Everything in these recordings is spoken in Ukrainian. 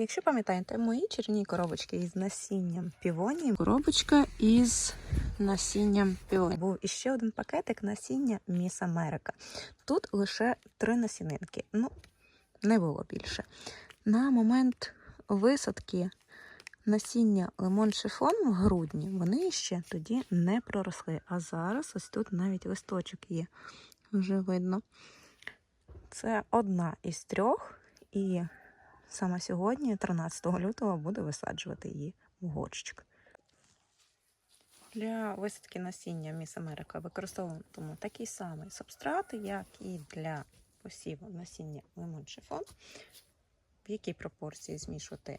Якщо пам'ятаєте, мої чарівні коробочки із насінням півонії. Коробочка із насінням півонії. Був іще один пакетик насіння Міс Америка. Тут лише три насінинки. Ну, не було більше. На момент висадки насіння лимон шифон в грудні вони ще тоді не проросли. А зараз ось тут навіть листочок є. Вже видно. Це одна із трьох, і саме сьогодні, 13 лютого, буду висаджувати її в горщик. Для висадки насіння Міс Америка використовуємо такий самий субстрат, як і для посіву насіння лимон шифон. В якій пропорції змішувати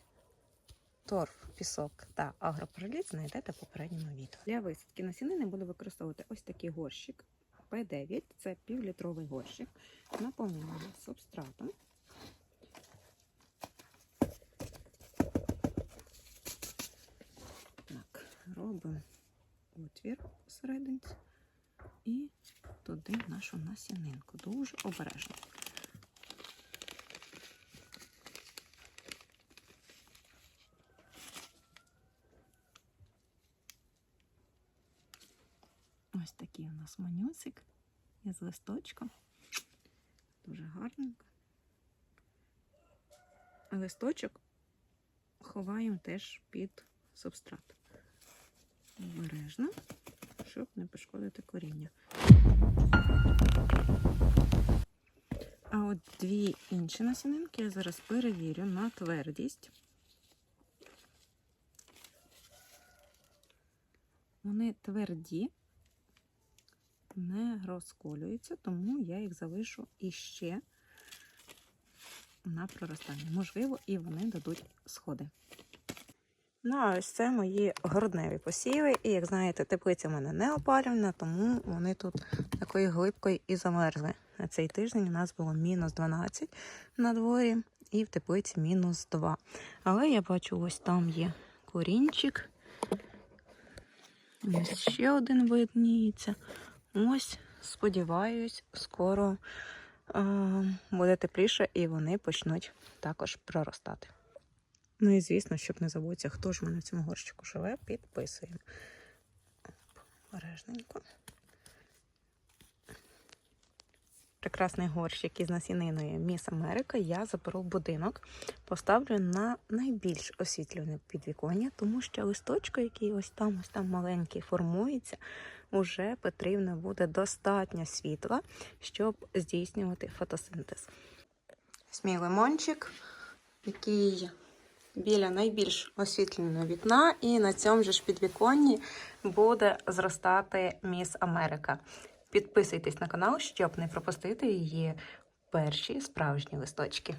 торф, пісок та агропроліт, знайдете в попередньому відео. Для висадки насінини буду використовувати ось такий горщик П9, це півлітровий горщик, наповнений субстратом. Робимо отвір всередині і туди нашу насінинку. Дуже обережно. Ось такий у нас манюсик із листочком. Дуже гарненько. Листочок ховаємо теж під субстрат. Обережно, щоб не пошкодити коріння. А от дві інші насінинки я зараз перевірю на твердість. Вони тверді, не розколюються, тому я їх залишу іще на проростання. Можливо, і вони дадуть сходи. Ну, а ось це мої грудневі посіви. І, як знаєте, теплиця в мене не опалювальна, тому вони тут такою глибкою і замерзли. На цей тиждень у нас було мінус 12 на дворі і в теплиці мінус 2. Але я бачу, ось там є корінчик. Ось ще один видніється. Ось, сподіваюсь, скоро е, буде тепліше і вони почнуть також проростати. Ну і звісно, щоб не забутися, хто ж в мене в цьому горщику живе, підписуємо. Оп, Обережненько. Прекрасний горщик із насіниною Міс Америка я заберу будинок, поставлю на найбільш освітлене підвіконня, тому що листочко, який ось там, ось там маленький, формується, уже потрібно буде достатньо світла, щоб здійснювати фотосинтез. Ось мій лимончик, який біля найбільш освітленого вікна, і на цьому ж підвіконні буде зростати Міс Америка. Підписуйтесь на канал, щоб не пропустити її перші справжні листочки.